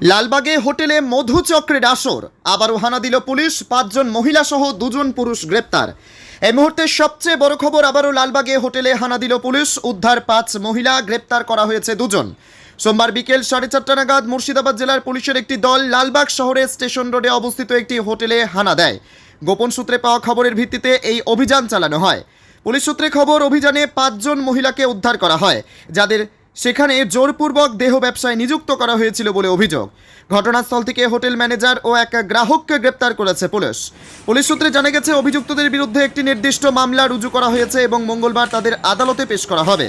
লালবাগে হোটেলে মধুচক্রের আসর। আবারও হানা দিল পুলিশ, পাঁচজন মহিলা সহ দুজন পুরুষ গ্রেপ্তার। এই মুহূর্তে সবচেয়ে বড় খবর আবারও লালবাগে হোটেলে হানা দিল পুলিশ, উদ্ধার পাঁচ মহিলা গ্রেপ্তার করা হয়েছে দুজন। সোমবার বিকেল সাড়ে চারটা নাগাদ মুর্শিদাবাদ জেলার পুলিশের একটি দল লালবাগ শহরের স্টেশন রোডে অবস্থিত একটি হোটেলে হানা দেয়। গোপন সূত্রে পাওয়া খবরের ভিত্তিতে এই অভিযান চালানো হয়। পুলিশ সূত্রে খবর, অভিযানে পাঁচজন মহিলাকে উদ্ধার করা হয়, যাদের সেখানে জোরপূর্বক দেহ ব্যবসায় নিযুক্ত করা হয়েছিল বলে অভিযোগ। ঘটনাস্থল থেকে হোটেল ম্যানেজার ও এক গ্রাহককে গ্রেপ্তার করেছে পুলিশ। পুলিশ সূত্রে জানা গেছে, অভিযুক্তদের বিরুদ্ধে একটি নির্দিষ্ট মামলা রুজু করা হয়েছে এবং মঙ্গলবার তাদের আদালতে পেশ করা হবে।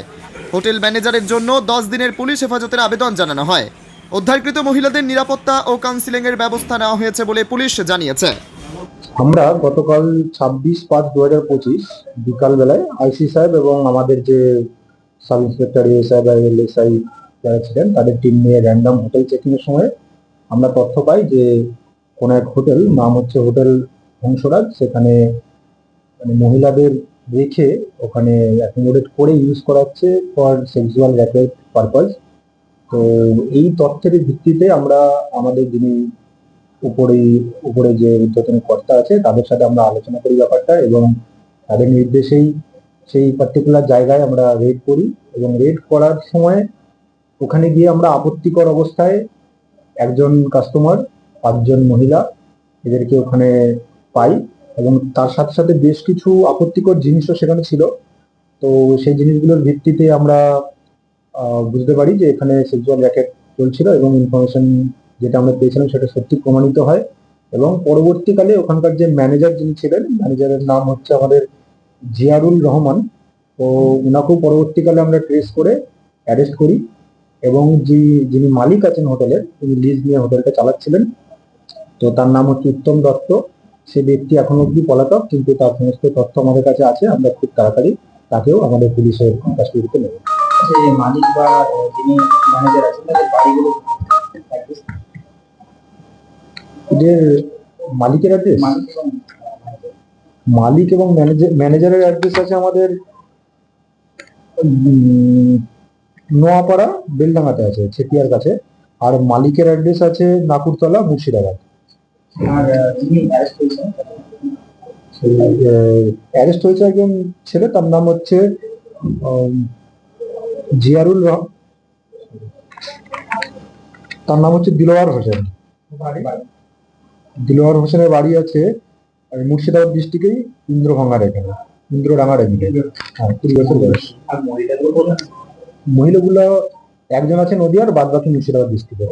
হোটেল ম্যানেজারের জন্য দশ দিনের পুলিশ হেফাজতের আবেদন জানানো হয়। উদ্ধারকৃত মহিলাদের নিরাপত্তা ও কাউন্সিলিংয়ের ব্যবস্থা নেওয়া হয়েছে বলে পুলিশ জানিয়েছে। আমরা গতকাল ছাব্বিশ পাঁচ দু হাজার পঁচিশ বিকালবেলায় আইসি সাহেব এবং আমাদের যে সাব ইন্সপেক্টর এএসআই বা যারা ছিলেন, তাদের টিম নিয়ে র্যান্ডম হোটেল চেকিং এর সময় আমরা তথ্য পাই যে কোনো এক হোটেল নাম হচ্ছে হোটেল হংসরাজ, সেখানে মানে মহিলাদের রেখে ওখানে অ্যাকোমোডেট করে ইউজ করা হচ্ছে ফর সেক্সুয়াল র্যাকেট পারপাস তো এই তথ্যের ভিত্তিতে আমরা আমাদের যিনি উপরে উপরে যে উদ্যোতন কর্তা আছে, তাদের সাথে আমরা আলোচনা করি ব্যাপারটা এবং তাদের নির্দেশেই সেই পার্টিকুলার জায়গায় আমরা রেড করি এবং রেড করার সময় ওখানে গিয়ে আমরা আপত্তিকর অবস্থায় একজন কাস্টমার পাঁচজন মহিলা এদেরকে ওখানে পাই এবং তার সাথে সাথে বেশ কিছু আপত্তিকর জিনিসও সেখানে ছিল। তো সেই জিনিসগুলোর ভিত্তিতে আমরা বুঝতে পারি যে এখানে সেক্সুয়াল র্যাকেট চলছিল এবং ইনফরমেশন যেটা আমরা পেয়েছিলাম সেটা সত্যি প্রমাণিত হয় এবং পরবর্তীকালে ওখানকার যে ম্যানেজার যিনি ছিলেন ম্যানেজারের নাম হচ্ছে আমাদের জিয়ারুল রহমান তো ওনাকেও পরবর্তীকালে আমরা ট্রেস করে অ্যারেস্ট করি এবং যে যিনি মালিক আছেন হোটেলের তিনি লিজ নিয়ে হোটেলটা চালাচ্ছিলেন। তো তার নাম হচ্ছে উত্তম দত্ত। সে ব্যক্তি এখনও অব্দি পলাতক কিন্তু তার সমস্ত তথ্য আমাদের কাছে আছে আমরা খুব তাড়াতাড়ি তাকেও আমাদের পুলিশের কাস্টডিতে নেব। মালিক বা যিনি ম্যানেজার আছেন বাড়িগুলো এদের মালিকের অ্যাড্রেস। মালিক এবং ম্যানেজার ম্যানেজারের অ্যাড্রেস আছে আমাদের নোয়াপাড়া বেলডাঙ্গাতে আছে ছেটিয়ার কাছে। আর মালিকের অ্যাড্রেস আছে নাকুরতলা মুর্শিদাবাদ। অ্যারেস্ট হয়েছে একজন ছেলে তার নাম হচ্ছে জিয়ারুল রহ তার নাম হচ্ছে দিলওয়ার হোসেন। দিলওয়ার হোসেনের বাড়ি আছে আর মুর্শিদাবাদ ডিস্ট্রিক্টেই ইন্দ্রভাঙ্গার এখানে ইন্দ্রডাঙ্গার এদিকে হ্যাঁ কুড়ি বছর বয়স। আর মহিলাগুলো একজন আছে নদীয়ার বাদ বাকি মুর্শিদাবাদ ডিস্ট্রিক্টে